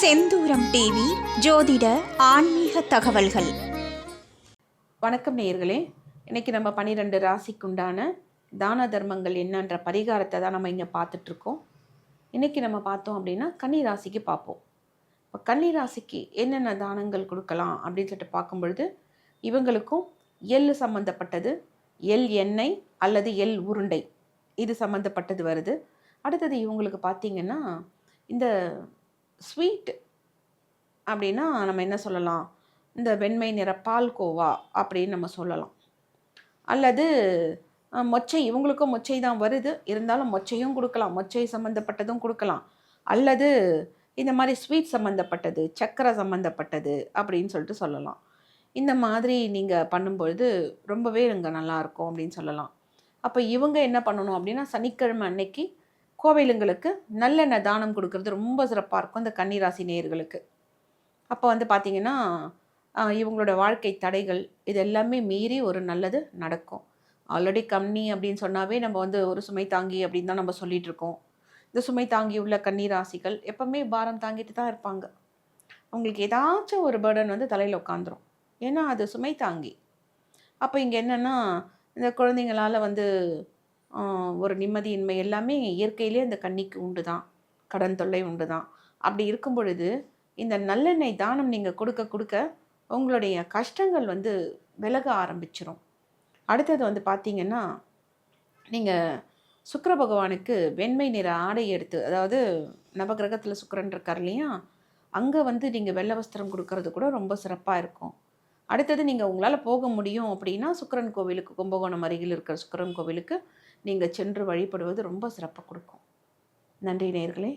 செந்தூரம் TV ஜோதிட ஆன்மீக தகவல்கள். வணக்கம் நேயர்களே. இன்னைக்கு நம்ம பன்னிரெண்டு ராசிக்குண்டான தான தர்மங்கள் என்னன்ற பரிகாரத்தை தான் நம்ம இங்கே பார்த்துட்ருக்கோம். இன்னைக்கு நம்ம பார்த்தோம் அப்படின்னா கன்னி ராசிக்கு பார்ப்போம். இப்போ கன்னி ராசிக்கு என்னென்ன தானங்கள் கொடுக்கலாம் அப்படின்னு சொல்லிட்டு பார்க்கும் பொழுது இவங்களுக்கும் எள் சம்மந்தப்பட்டது எள் எண்ணெய் அல்லது எள் உருண்டை இது சம்மந்தப்பட்டது வருது. அடுத்தது இவங்களுக்கு பார்த்தீங்கன்னா இந்த ஸ்வீட் அப்படின்னா நம்ம என்ன சொல்லலாம்? இந்த வெண்மை நிற பால்கோவா அப்படின்னு நம்ம சொல்லலாம். அல்லது மொச்சை. இவங்களுக்கும் மொச்சை தான் வருது. இருந்தாலும் மொச்சையும் கொடுக்கலாம். மொச்சை சம்மந்தப்பட்டதும் கொடுக்கலாம். அல்லது இந்த மாதிரி ஸ்வீட் சம்மந்தப்பட்டது சக்கரை சம்மந்தப்பட்டது அப்படின்னு சொல்லிட்டு சொல்லலாம். இந்த மாதிரி நீங்கள் பண்ணும்பொழுது ரொம்பவே இங்கே நல்லாயிருக்கும் அப்படின்னு சொல்லலாம். அப்போ இவங்க என்ன பண்ணணும் அப்படின்னா சனிக்கிழமை அன்னைக்கு கோவிலுங்களுக்கு நல்லெண்ணெய் தானம் கொடுக்கறது ரொம்ப சிறப்பாக இருக்கும் இந்த கன்னிராசி நேயர்களுக்கு. அப்போ வந்து பார்த்திங்கன்னா இவங்களோட வாழ்க்கை தடைகள் இது எல்லாமே மீறி ஒரு நல்லது நடக்கும். ஆல்ரெடி கம்மி அப்படின்னு சொன்னாவே நம்ம வந்து ஒரு சுமை தாங்கி அப்படின்னு தான் நம்ம சொல்லிட்டு இருக்கோம். இந்த சுமை தாங்கி உள்ள கன்னிராசிகள் எப்பவுமே பாரம் தாங்கிட்டு தான் இருப்பாங்க. அவங்களுக்கு ஏதாச்சும் ஒரு பேர்டன் வந்து தலையில் உட்காந்துரும் ஏன்னா அது சுமை தாங்கி. அப்போ இங்கே என்னென்னா இந்த குழந்தைங்களால் வந்து ஒரு நிம்மதியின்மை எல்லாமே இயற்கையிலே அந்த கன்னிக்கு உண்டு தான் கடன் தொல்லை உண்டு தான் அப்படி இருக்கும் பொழுது இந்த நல்லெண்ணெய் தானம் நீங்கள் கொடுக்க கொடுக்க உங்களுடைய கஷ்டங்கள் வந்து விலக ஆரம்பிச்சிடும் அடுத்தது வந்து பார்த்தீங்கன்னா நீங்கள் சுக்கர பகவானுக்கு வெண்மை நிற ஆடை எடுத்து அதாவது நவகிரகத்தில் சுக்கரன் இருக்கார் இல்லையா? அங்கே வந்து நீங்கள் வெள்ளை வஸ்திரம் கொடுக்கறது கூட ரொம்ப சிறப்பாக இருக்கும். அடுத்தது நீங்கள் உங்களால் போக முடியும் அப்படின்னா சுக்கிரன் கோவிலுக்கு கும்பகோணம் அருகில் இருக்கிற சுக்கிரன் கோவிலுக்கு நீங்கள் சென்று வழிபடுவது ரொம்ப சிறப்பாக கொடுக்கும். நன்றி நேர்களே